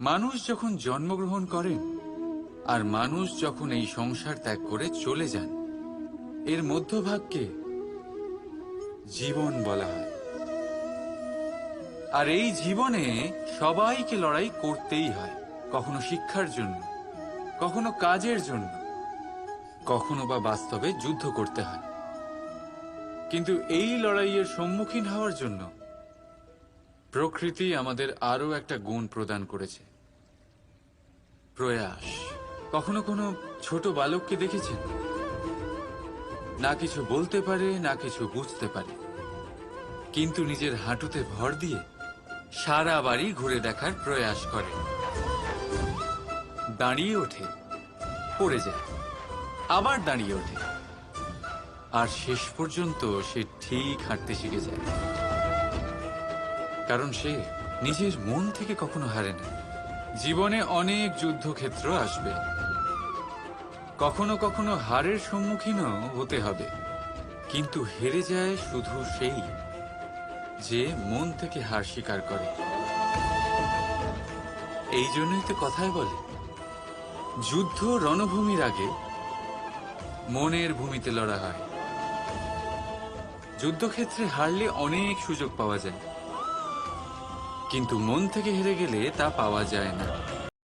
মানুষ যখন জন্মগ্রহণ করেন, আর মানুষ যখন এই সংসার ত্যাগ করে চলে যান, এর মধ্যভাগকে জীবন বলা হয়। আর এই জীবনে সবাইকে লড়াই করতেই হয়, কখনো শিক্ষার জন্য, কখনো কাজের জন্য, কখনো বা বাস্তবে যুদ্ধ করতে হয়। কিন্তু এই লড়াইয়ের সম্মুখীন হওয়ার জন্য প্রকৃতি আমাদের আরও একটা গুণ প্রদান করেছে। প্রয়াস। কখনো কোনো ছোট বালককে দেখেছেন? না কিছু বলতে পারে, না কিছু বুঝতে পারে। কিন্তু নিজের হাঁটুতে ভর দিয়ে সারা বাড়ি ঘুরে দেখার প্রয়াস করে দাঁড়িয়ে ওঠে, পড়ে যায়, আবার দাঁড়িয়ে ওঠে। আর শেষ পর্যন্ত সে ঠিক হাঁটতে শিখে যায়। কারণ সে নিজের মন থেকে কখনো হারে না জীবনে অনেক যুদ্ধক্ষেত্র আসবে। কখনো কখনো হারের সম্মুখীনও হতে হবে। কিন্তু হেরে যায় শুধু সেই যে মন থেকে হার স্বীকার করে। এই জন্যই তো কথায় বলে, যুদ্ধ রণভূমির আগে মনের ভূমিতে লড়া হয়। যুদ্ধক্ষেত্রে হারলে অনেক সুযোগ পাওয়া যায়। কিন্তু মন থেকে হেরে গেলে তা পাওয়া যায় না।